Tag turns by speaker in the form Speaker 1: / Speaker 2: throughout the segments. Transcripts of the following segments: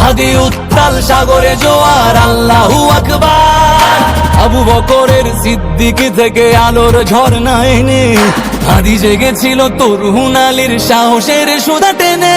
Speaker 1: হাদি উত্তাল সাগরে জোয়ার, আল্লাহু আকবার। আবু বকরের সিদ্দিকি থেকে আলোর ঝর্ণা এনে, হাদি জেগেছিল তরুণ আলীর সাহসের সুদা টেনে।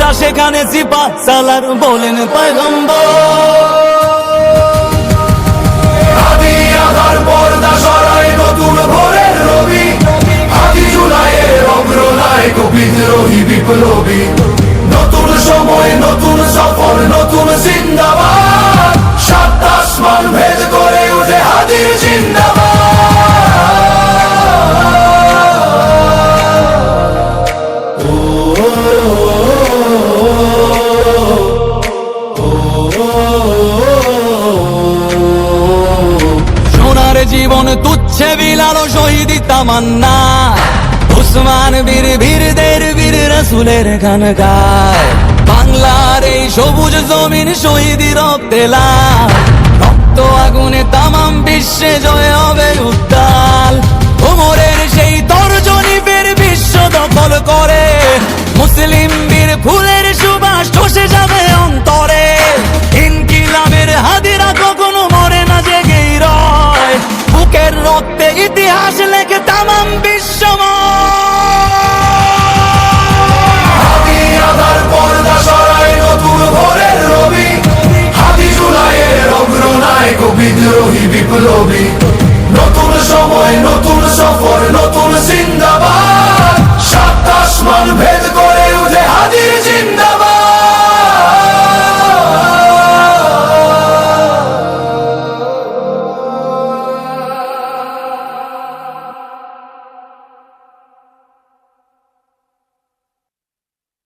Speaker 1: হাদিরা সেখানে সিপা সালার বলেন পয়গম্বর।
Speaker 2: হাদি আধার
Speaker 1: তুচ্ছে বিলালো শহীদি তামান্না। উসমান বীর বীরদের বীর রসুলের গান গায়। বাংলার এই সবুজ জমিন শহীদ রক্তে রক্ত আগুনে তামাম বিশ্বে জয় হবে উত্তাল ওমরের সেই তর্জনী ফের বিশ্ব দখল করে। মুসলিম বীর ফুলের বিদ্রোহী বিপ্লবী।
Speaker 2: নতুন সময়, নতুন সফর, নতুন জিন্দাবাদ। সাত আসমান ভেদ করে উঠে হাজির জিন্দাবাদ।